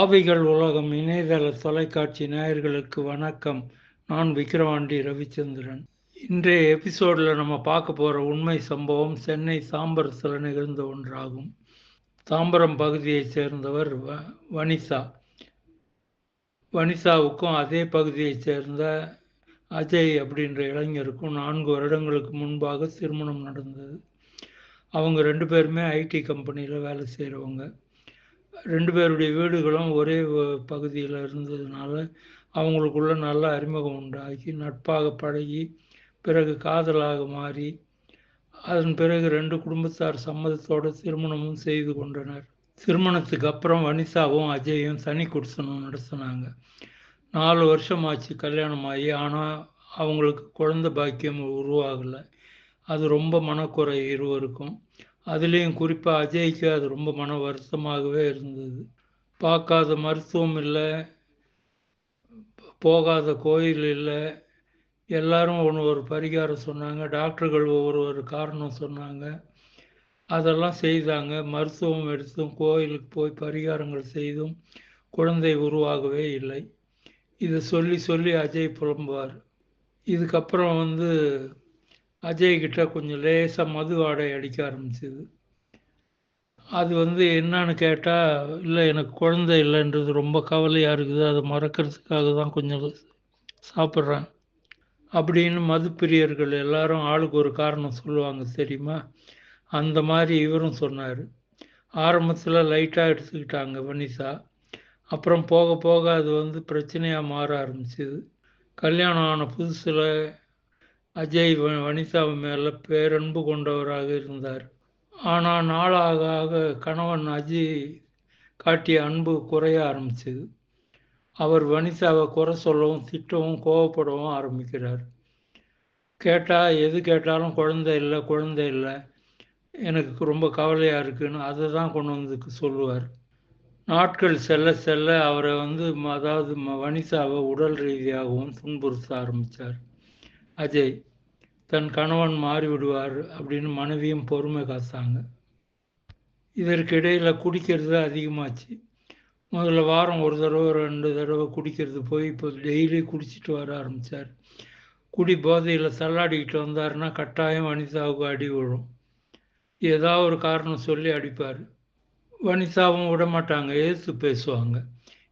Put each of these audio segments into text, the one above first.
ஆவிகள் உலகம் இணையதள தொலைக்காட்சி நேயர்களுக்கு வணக்கம். நான் விக்கிரவாண்டி ரவிச்சந்திரன். இன்றைய எபிசோடில் நம்ம பார்க்க போகிற உண்மை சம்பவம் சென்னை சாம்பரத்தில் நிகழ்ந்த ஒன்றாகும். தாம்பரம் பகுதியைச் சேர்ந்தவர் வ வனிசா. வனிசாவுக்கும் அதே பகுதியைச் சேர்ந்த அஜய் அப்படின்ற இளைஞருக்கும் நான்கு வருடங்களுக்கு முன்பாக திருமணம் நடந்தது. அவங்க ரெண்டு பேருமே ஐடி கம்பெனியில் வேலை செய்கிறவங்க ரெண்டு பேருடைய வீடுகளும் ஒரே பகுதியில் இருந்ததுனால அவங்களுக்குள்ள நல்ல அறிமுகம் உண்டாகி நட்பாக பழகி பிறகு காதலாக மாறி அதன் பிறகு ரெண்டு குடும்பத்தார் சம்மதத்தோடு திருமணமும் செய்து கொண்டனர். திருமணத்துக்கு அப்புறம் வனிதாவும் அஜயும் தனி குடிசனும் நடத்தினாங்க. நாலு வருஷம் ஆச்சு கல்யாணம் ஆகி ஆனால் அவங்களுக்கு குழந்தை பாக்கியம் உருவாகலை. அது ரொம்ப மனக்குறை இருவருக்கும். அதுலேயும் குறிப்பாக அஜய்க்கு அது ரொம்ப மன வருத்தமாகவே இருந்தது. பார்க்காத மருத்துவம் இல்லை போகாத கோயில் இல்லை. எல்லாரும் ஒன்று ஒரு பரிகாரம் சொன்னாங்க டாக்டர்கள் ஒவ்வொரு ஒரு காரணம் சொன்னாங்க. அதெல்லாம் செய்தாங்க. மருத்துவம் எடுத்தும் கோயிலுக்கு போய் பரிகாரங்கள் செய்தும் குழந்தை உருவாகவே இல்லை. இதை சொல்லி சொல்லி அஜய் புலம்புவார். இதுக்கப்புறம் வந்து அஜய் கிட்ட கொஞ்சம் லேசாக மது வாடை அடிக்க ஆரம்பிச்சிது. அது வந்து என்னன்னு கேட்டால் இல்லை எனக்கு குழந்தை இல்லைன்றது ரொம்ப கவலையாக இருக்குது. அதை மறக்கிறதுக்காக தான் கொஞ்சம் சாப்பிட்றேன். அப்படின்னு மது பிரியர்கள் எல்லாரும் ஆளுக்கு ஒரு காரணம் சொல்லுவாங்க தெரியுமா? அந்த மாதிரி இவரும் சொன்னார். ஆரம்பத்தில் லைட்டாக எடுத்துக்கிட்டாங்க வனிதா. அப்புறம் போக போக அது வந்து பிரச்சனையாக மாற ஆரம்பிச்சிது. கல்யாணம் ஆன புதுசில் அஜய் வனிதா மேலே பேரன்பு கொண்டவராக இருந்தார். ஆனால் நாளாக ஆக கணவன் அஜய் காட்டிய அன்பு குறைய ஆரம்பிச்சது. அவர் வனிதாவை குறை சொல்லவும் திட்டவும் கோவப்படவும் ஆரம்பிக்கிறார். கேட்டால் எது கேட்டாலும் குழந்தை இல்லை குழந்தை இல்லை. எனக்கு ரொம்ப கவலையாக இருக்குன்னு அதை தான் கொண்டு வந்து சொல்லுவார். நாட்கள் செல்ல செல்ல அவரை வந்து அதாவது வனிதாவை உடல் ரீதியாகவும் துன்புறுத்த ஆரம்பித்தார் அஜய் தன் கணவன் மாறிவிடுவார் அப்படின்னு மனைவியும் பொறுமை காத்தாங்க. இதற்கு இடையில் குடிக்கிறது அதிகமாச்சு. முதல்ல வாரம் ஒரு தடவை ரெண்டு தடவை குடிக்கிறது போய் இப்போ டெய்லி குடிச்சிட்டு வர ஆரம்பித்தார் குடி போதையில் தள்ளாடிக்கிட்டு வந்தாருன்னா கட்டாயம் வனிதாவுக்கு அடி விழும். ஏதாவது ஒரு காரணம் சொல்லி அடிப்பார். வனிதாவும் விட மாட்டாங்க ஏற்று பேசுவாங்க.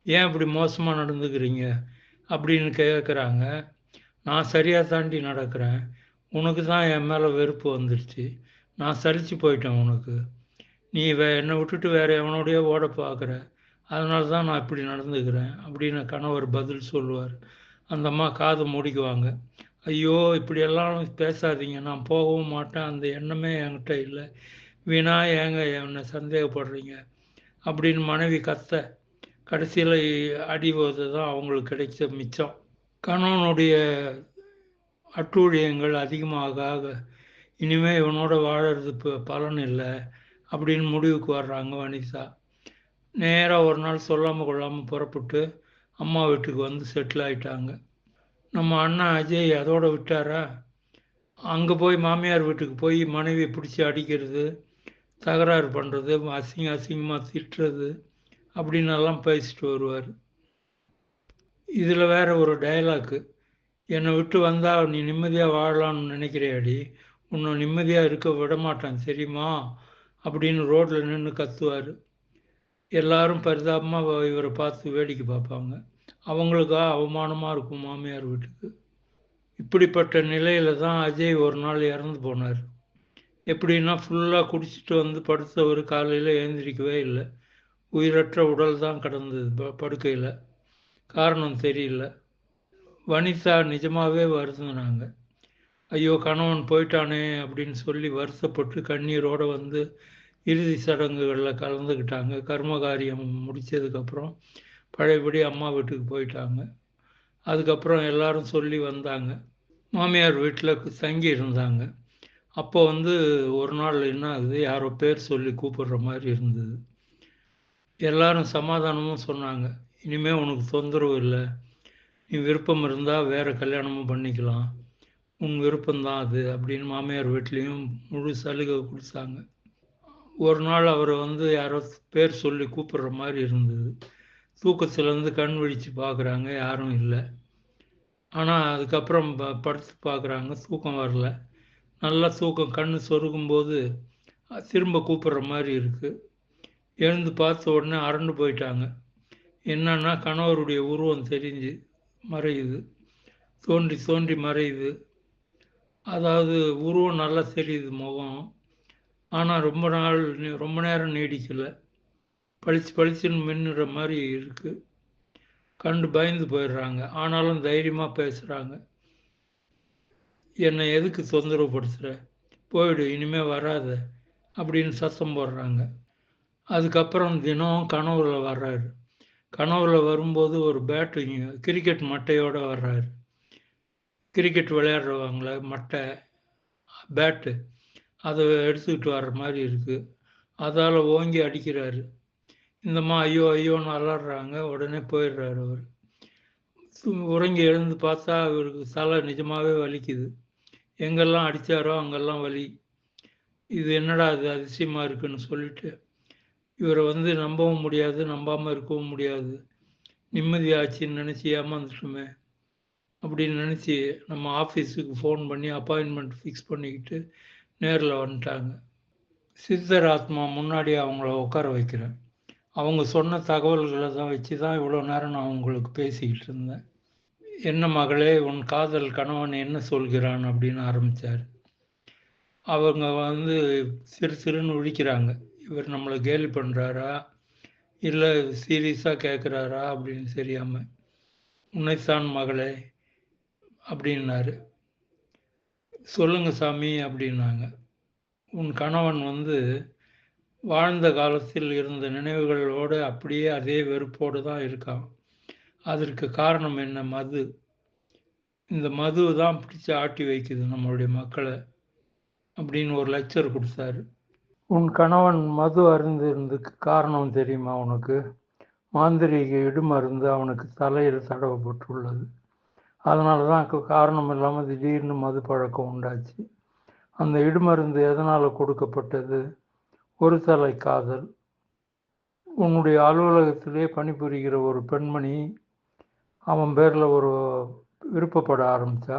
ஏன் இப்படி மோசமாக நடந்துக்கிறீங்க? அப்படின்னு கேட்குறாங்க நான் சரியாக தாண்டி நடக்கிறேன். உனக்கு தான் என் மேலே வெறுப்பு வந்துடுச்சு நான் சரிச்சு போயிட்டேன் உனக்கு. நீ வே என்னை விட்டுட்டு வேறு எவனோடையோ ஓட பார்க்குற அதனால தான் நான் இப்படி நடந்துக்கிறேன் அப்படின்னு கணவர் பதில் சொல்லுவார். அந்த அம்மா காதை மூடிக்குவாங்க. ஐயோ இப்படியெல்லாம் பேசாதீங்க. நான் போகவும் மாட்டேன். அந்த எண்ணமே என்கிட்ட இல்லை. வீணா ஏங்க என்னை சந்தேகப்படுறீங்க? அப்படின்னு மனைவி கத்த. கடைசியில் அடிபோது தான் அவங்களுக்கு கிடைச்ச மிச்சம். கணவனுடைய அட்டூழியங்கள் அதிகமாக ஆக இவனோட வாழறது இப்போ பலன் இல்லை அப்படின்னு முடிவுக்கு வர்றாங்க வனிதா. நேராக ஒரு நாள் சொல்லாமல் கொள்ளாமல் புறப்பட்டு அம்மா வீட்டுக்கு வந்து செட்டில் ஆயிட்டாங்க. நம்ம அண்ணா அஜய் அதோட விட்டாரா? அங்கே போய் மாமியார் வீட்டுக்கு போய் மனைவியை பிடிச்சி அடிக்கிறது தகராறு பண்ணுறது அசிங்க அசிங்கமாக திட்டுறது அப்படின்னு எல்லாம் பேசிட்டு வருவார். இதில் வேற ஒரு டயலாக்கு என்னை விட்டு வந்தால் நீ நிம்மதியாக வாழலாம்னு நினைக்கிறியாடி? உன்னை நிம்மதியாக இருக்க விட மாட்டான் தெரியுமா? அப்படின்னு ரோட்டில் நின்று கத்துவார். எல்லாரும் பரிதாபமாக இவரை பார்த்து வேடிக்கை பார்ப்பாங்க. அவங்களுக்கா அவமானமாக இருக்கும் மாமியார் வீட்டுக்கு. இப்படிப்பட்ட நிலையில தான் அஜய் ஒரு நாள் இறந்து போனார். எப்படின்னா ஃபுல்லாக குடிச்சிட்டு வந்து படுத்தவர் காலையில் எழுந்திரிக்கவே இல்லை. உயிரற்ற உடல் தான் கிடந்தது படுக்கையில். காரணம் தெரியல. வனிதா நிஜமாகவே வருந்தினாங்க. ஐயோ கணவன் போயிட்டானே அப்படின்னு சொல்லி வருத்தப்பட்டு கண்ணீரோடு வந்து இறுதி சடங்குகளில் கலந்துக்கிட்டாங்க கர்மகாரியம் முடித்ததுக்கப்புறம் பழையபடி அம்மா வீட்டுக்கு போயிட்டாங்க. அதுக்கப்புறம் எல்லாரும் சொல்லி வந்தாங்க. மாமியார் வீட்டில் தங்கி இருந்தாங்க. அப்போ வந்து ஒரு நாள் என்ன ஆகுது? யாரோ பேர் சொல்லி கூப்பிடுற மாதிரி இருந்தது. எல்லாரும் சமாதானமும் சொன்னாங்க. இனிமே உனக்கு தொந்தரவு இல்லை. நீ விருப்பம் இருந்தால் வேறு கல்யாணமும் பண்ணிக்கலாம். உன் விருப்பம்தான் அது அப்படின்னு மாமியார் வீட்லேயும் முழு சலுகை கொடுத்தாங்க. ஒரு நாள் அவரை வந்து யாரோ பேர் சொல்லி கூப்பிடுற மாதிரி இருந்தது. தூக்கத்துலேருந்து கண் விழித்து பார்க்குறாங்க யாரும் இல்லை. ஆனால் அதுக்கப்புறம் ப படுத்து பார்க்குறாங்க தூக்கம் வரல. நல்லா தூக்கம் கண் சொருகும்போது திரும்ப கூப்பிட்ற மாதிரி இருக்குது எழுந்து பார்த்த உடனே அரண்டு போயிட்டாங்க. என்னன்னா கணவருடைய உருவம் தெரிஞ்சு மறையுது. தோன்றி தோன்றி மறையுது. அதாவது உருவம் நல்லா தெரியுது முகம். ஆனால் ரொம்ப நாள் ரொம்ப நேரம் நீடிக்கலை. பளிச்சு பளிச்சுன்னு மின்னுற மாதிரி இருக்குது கண்டு பயந்து போயிடுறாங்க. ஆனாலும் தைரியமாக பேசுகிறாங்க என்னை எதுக்கு தொந்தரவுப்படுத்துகிற போயிடு இனிமேல் வராத அப்படின்னு சத்தம் போடுறாங்க. அதுக்கப்புறம் தினம் கனவுல வர்றாரு. கனவுல வரும்போது ஒரு பேட்டு கிரிக்கெட் மட்டையோடு வர்றாரு. கிரிக்கெட் விளையாடுறவங்கள மட்டை பேட்டு அதை எடுத்துக்கிட்டு வர்ற மாதிரி இருக்குது அதால் ஓங்கி அடிக்கிறாரு. இந்தம்மா ஐயோ ஐயோன்னு அலறாங்க. உடனே போயிடுறாரு அவர். உறங்கி எழுந்து பார்த்தா அவருக்கு தலை நிஜமாகவே வலிக்குது. எங்கெல்லாம் அடித்தாரோ அங்கெல்லாம் வலி. இது என்னடா அது அதிசயமாக இருக்குன்னு சொல்லிட்டு இவரை வந்து நம்பவும் முடியாது நம்பாமல் இருக்கவும் முடியாது. நிம்மதியாச்சுன்னு நினச்சி ஏமாந்துட்டோமே அப்படின்னு நினச்சி நம்ம ஆஃபீஸுக்கு ஃபோன் பண்ணி அப்பாயின்மெண்ட் ஃபிக்ஸ் பண்ணிக்கிட்டு நேரில் வந்துட்டாங்க. சித்தர் ஆத்மா முன்னாடி அவங்கள உட்கார வைக்கிறேன். அவங்க சொன்ன தகவல்களை தான் வச்சு தான் இவ்வளோ நேரம் நான் அவங்களுக்கு பேசிக்கிட்டு இருந்தேன். என்ன மகளே உன் காதல் கணவன் என்ன சொல்கிறான் அப்படின்னு ஆரம்பித்தார் அவங்க வந்து சிறு சிறுன்னு ஒழிக்கிறாங்க இவர் நம்மளை கேலி பண்ணுறாரா இல்லை சீரியஸாக கேட்குறாரா அப்படின்னு தெரியாமல் உன்னைத்தான் மகளே அப்படின்னாரு. சொல்லுங்க சாமி அப்படின்னாங்க. உன் கணவன் வந்து வாழ்ந்த காலத்தில் இருந்த நினைவுகளோடு அப்படியே அதே வெறுப்போடு தான் இருக்கான். அதற்கு காரணம் என்ன? மது. இந்த மது தான் பிடிச்சி ஆட்டி வைக்குது நம்மளுடைய மக்களை அப்படின்னு ஒரு லெக்சர் கொடுத்தாரு. உன் கணவன் மது அருந்திருந்ததுக்கு காரணம் தெரியுமா உனக்கு? மாந்திரீக இடுமருந்து அவனுக்கு தலையில் தடவப்பட்டுள்ளது. அதனால தான் காரணம் இல்லாமல் திடீர்னு மது பழக்கம் உண்டாச்சு. அந்த இடுமருந்து எதனால் கொடுக்கப்பட்டது? ஒரு தலை காதல். உன்னுடைய அலுவலகத்திலே பணிபுரிகிற ஒரு பெண்மணி அவன் பேரில் ஒரு விருப்பப்பட ஆரம்பித்தா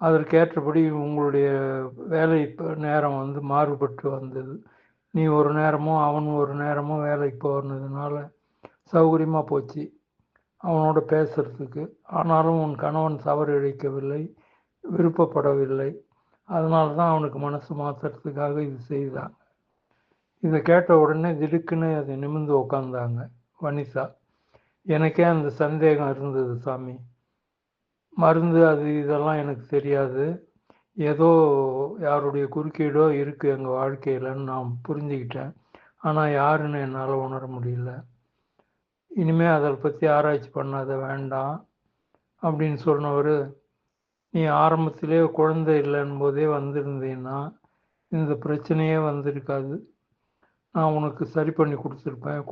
அதற்கேற்றபடி உங்களுடைய வேலை நேரம் வந்து மாறுபட்டு வந்தது. நீ ஒரு நேரமும் அவன் ஒரு நேரமும் வேலைக்கு போனதுனால சௌகரியமாக போச்சு. அவனோட பேசுறதுக்கு. ஆனாலும் உன் கணவன் தவறு இழைக்கவில்லை விருப்பப்படவில்லை. அதனால தான் அவனுக்கு மனசு மாற்றுறதுக்காக இது செய்தாங்க. இதை கேட்ட உடனே திடுக்குன்னு அதை நிமிர்ந்து உக்காந்தாங்க வனிதா. எனக்கே அந்த சந்தேகம் இருந்தது சாமி. மருந்து அது இதெல்லாம் எனக்கு தெரியாது. ஏதோ யாருடைய குறுக்கீடோ இருக்குது எங்கள் வாழ்க்கையிலன்னு நான் புரிஞ்சுக்கிட்டேன். ஆனால் யாருன்னு என்னால் உணர முடியல. இனிமேல் அதை பற்றி ஆராய்ச்சி பண்ணாத வேண்டாம் அப்படின்னு சொன்னவர் நீ ஆரம்பத்திலே குழந்தை இல்லைன்னு போதே வந்திருந்தீன்னா இந்த பிரச்சனையே வந்திருக்காது. நான் உனக்கு சரி பண்ணி கொடுத்துருப்பேன்.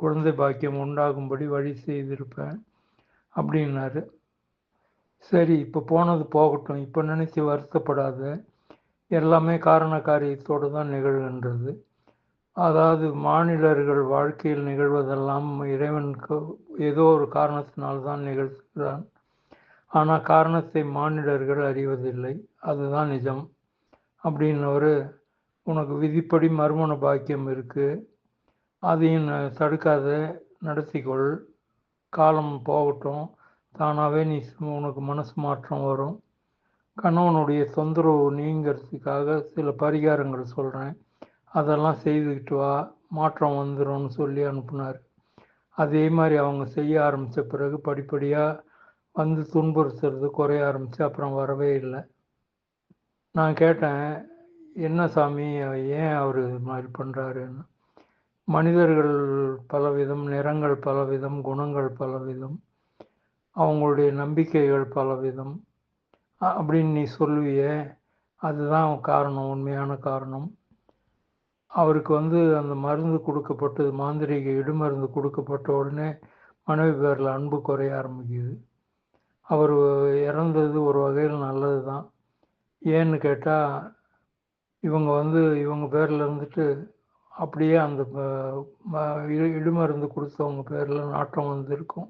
குழந்தை பாக்கியம் உண்டாகும்படி வழி செய்திருப்பேன். அப்படின்னாரு. சரி இப்போ போனது போகட்டும். இப்போ நினச்சி வருத்தப்படாத. எல்லாமே காரண காரியத்தோடு தான் நிகழ்கின்றது. அதாவது மாநிலர்கள் வாழ்க்கையில் நிகழ்வதெல்லாம் இறைவனுக்கு ஏதோ ஒரு காரணத்தினால்தான் நிகழ்கிறான். ஆனால் காரணத்தை மாநிலர்கள் அறிவதில்லை. அதுதான் நிஜம். அப்படின்னவர் உனக்கு விதிப்படி மறுமண பாக்கியம் இருக்குது அதையும் தடுக்காத. நடத்திக்கொள். காலம் போகட்டும். தானாகவே நீ உனக்கு மனசு மாற்றம் வரும். கணவனுடைய தொந்தரவு நீங்கிறதுக்காக சில பரிகாரங்கள் சொல்கிறேன் அதெல்லாம் செய்துக்கிட்டு வா மாற்றம் வந்துடும்னு சொல்லி அனுப்புனார். அதே மாதிரி அவங்க செய்ய ஆரம்பித்த பிறகு படிப்படியாக வந்து துன்புறுத்துறது குறைய ஆரம்பித்து அப்புறம் வரவே இல்லை. நான் கேட்டேன் என்ன சாமி ஏன் அவர் இது மாதிரி பண்ணுறாருன்னு மனிதர்கள் பலவிதம் நிறங்கள் பலவிதம் குணங்கள் பலவிதம் அவங்களுடைய நம்பிக்கைகள் பலவிதம் அப்படின்னு நீ சொல்லுவியே அதுதான் காரணம் உண்மையான காரணம். அவருக்கு வந்து அந்த மருந்து கொடுக்கப்பட்டது மாந்திரிக இடுமருந்து கொடுக்கப்பட்ட உடனே மனைவி பேரில் அன்பு குறைய ஆரம்பிக்குது. அவர் இறந்தது ஒரு வகையில் நல்லது தான் ஏன்னு கேட்டால் இவங்க வந்து இவங்க பேரில் இருந்துட்டு அப்படியே அந்த இடுமருந்து கொடுத்தவங்க பேரில் நாட்டம் வந்திருக்கும்.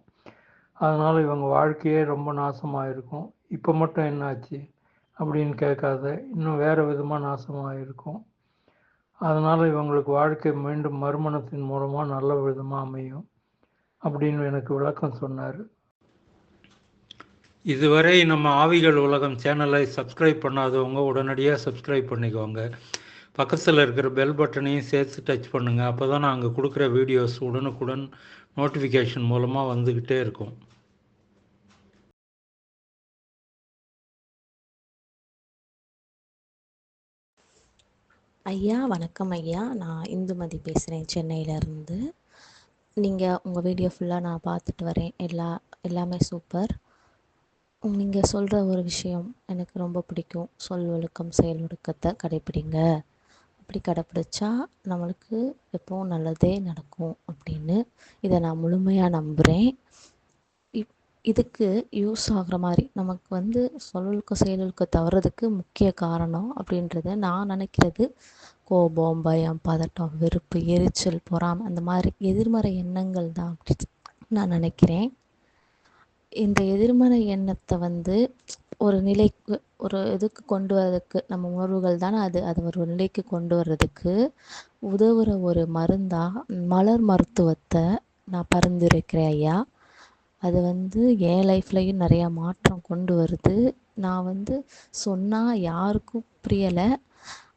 அதனால் இவங்க வாழ்க்கையே ரொம்ப நாசமாக இருக்கும் இப்போ மட்டும் என்னாச்சு அப்படின்னு கேட்காத இன்னும் வேறு விதமாக நாசமாக இருக்கும் அதனால் இவங்களுக்கு வாழ்க்கை மீண்டும் மறுமணத்தின் மூலமாக நல்ல விதமாக அமையும் அப்படின்னு எனக்கு விளக்கம் சொன்னார். இதுவரை நம்ம ஆவிகள் உலகம் சேனலை சப்ஸ்கிரைப் பண்ணாதவங்க உடனடியாக சப்ஸ்கிரைப் பண்ணிக்கோங்க. பக்கத்தில் இருக்கிற பெல் பட்டனையும் சேர்த்து டச் பண்ணுங்கள் அப்போ தான் நாங்கள் கொடுக்குற வீடியோஸ் உடனுக்குடன் நோட்டிஃபிகேஷன் மூலமாக வந்துக்கிட்டே இருக்கும். ஐயா வணக்கம் ஐயா. நான் இந்துமதி பேசுகிறேன் சென்னையிலேருந்து நீங்கள் உங்கள் வீடியோ ஃபுல்லாக நான் பார்த்துட்டு வரேன். எல்லா எல்லாமே சூப்பர் நீங்கள் சொல்கிற ஒரு விஷயம் எனக்கு ரொம்ப பிடிக்கும். சொல் ஒழுக்கம் செயல் ஒழுக்கத்தை கடைப்பிடிங்க. அப்படி கடைப்பிடிச்சா நம்மளுக்கு எப்போவும் நல்லதே நடக்கும் அப்படின்னு. இதை நான் முழுமையாக நம்புகிறேன் இப் இதுக்கு யூஸ் ஆகிற மாதிரி நமக்கு வந்து சொல்லொழுக்கம் செயலொழுக்கம் தவறதுக்கு முக்கிய காரணம் அப்படின்றத நான் நினைக்கிறது. கோபம் பயம் பதட்டம் வெறுப்பு எரிச்சல் பொறாம் அந்த மாதிரி எதிர்மறை எண்ணங்கள் தான் அப்படி நான் நினைக்கிறேன். இந்த எதிர்மறை எண்ணத்தை வந்து ஒரு நிலைக்கு ஒரு இதுக்கு கொண்டு வர்றதுக்கு நம்ம உணர்வுகள் தானே அது. அது ஒரு நிலைக்கு கொண்டு வர்றதுக்கு உதவுற ஒரு மருந்தாக மலர் மருத்துவத்தை நான் பரிந்துரைக்கிறேன் ஐயா. அது வந்து என் லைஃப்லையும் நிறையா மாற்றம் கொண்டு வருது. நான் வந்து சொன்னால் யாருக்கும் புரியலை.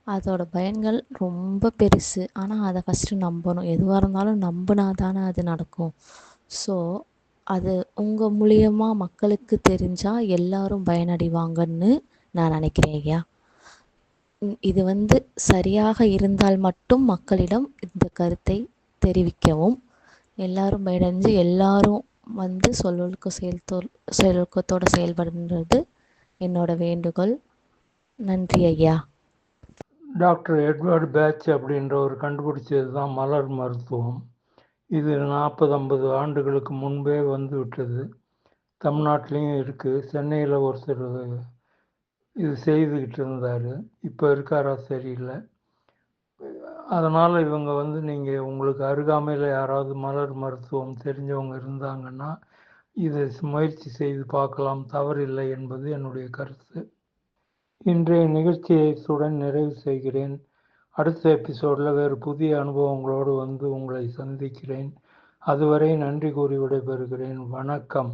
அதோட பயன்கள் ரொம்ப பெருசு. ஆனால் அதை ஃபஸ்ட்டு நம்பணும். எதுவாக இருந்தாலும் நம்பினா தானே அது நடக்கும். ஸோ அது உங்கள் மூலியமாக மக்களுக்கு தெரிஞ்சால் எல்லாரும் பயனடைவாங்கன்னு நான் நினைக்கிறேன் ஐயா. இது வந்து சரியாக இருந்தால் மட்டும் மக்களிடம் இந்த கருத்தை தெரிவிக்கவும். எல்லாரும் பயனடைஞ்சு எல்லாரும் வந்து சொல்லொழுக்க செயல் செயலொழுக்கத்தோடு செயல்படுன்றது என்னோட வேண்டுகோள். நன்றி ஐயா. டாக்டர் எட்வர்டு பேட்ச் அப்படின்ற ஒரு கண்டுபிடிச்சது தான் மலர் மருத்துவம். இது நாற்பது ஐம்பது ஆண்டுகளுக்கு முன்பே வந்து விட்டது. தமிழ்நாட்டிலையும் இருக்குது சென்னையில் ஒருத்தர் இது செய்துக்கிட்டு இருந்தார். இப்போ இருக்காரா சரியில்லை அதனால் இவங்க வந்து நீங்கள் உங்களுக்கு அருகாமையில் யாராவது மலர் மருத்துவம் தெரிஞ்சவங்க இருந்தாங்கன்னா இதை முயற்சி செய்து பார்க்கலாம். தவறில்லை என்பது என்னுடைய கருத்து. இன்றைய நிகழ்ச்சியை சுடன் நிறைவு செய்கிறேன். அடுத்த எபிசோடில் வேறு புதிய அனுபவங்களோடு வந்து உங்களை சந்திக்கிறேன். அதுவரை நன்றி கூறி விடைபெறுகிறேன். வணக்கம்.